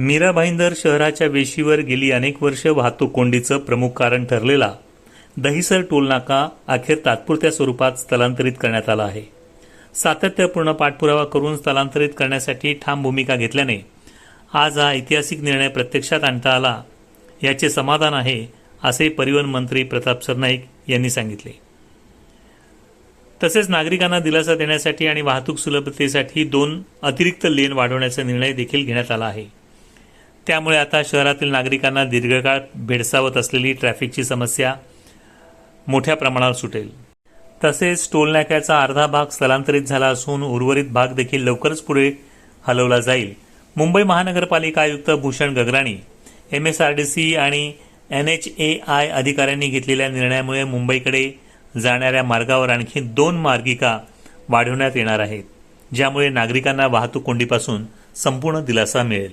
मीरा भाईंदर शहराच्या वेशीवर गेली अनेक वर्ष वाहतूक कोंडीचं प्रमुख कारण ठरलेला दहिसर टोलनाका अखेर तात्पुरत्या स्वरूपात स्थलांतरित करण्यात आला आहे. सातत्यपूर्ण पाठपुरावा करून स्थलांतरित करण्यासाठी ठाम भूमिका घेतल्याने आज हा ऐतिहासिक निर्णय प्रत्यक्षात आणता आला. याचे समाधान आहे असे परिवहन मंत्री प्रताप सरनाईक यांनी सांगितले. तसेच नागरिकांना दिलासा देण्यासाठी आणि वाहतूक सुलभतेसाठी दोन अतिरिक्त लेन वाढवण्याचा निर्णय देखील घेण्यात आला आहे. त्यामुळे आता शहरातील नागरिकांना दीर्घकाळ भेडसावत असलेली ट्रॅफिकची समस्या मोठ्या प्रमाणावर सुटेल. तसेच टोलनाक्याचा अर्धा भाग स्थलांतरित झाला असून उर्वरित भाग देखील लवकरच पुढे हलवला जाईल. मुंबई महानगरपालिका आयुक्त Bhushan Gagrani M S R D C आणि एन एच ए आय अधिकाऱ्यांनी घेतलेल्या निर्णयामुळे मुंबईकडे जाणाऱ्या मार्गावर आणखी दोन मार्गिका वाढवण्यात येणार आहेत ज्यामुळे नागरिकांना वाहतूक कोंडीपासून संपूर्ण दिलासा मिळेल.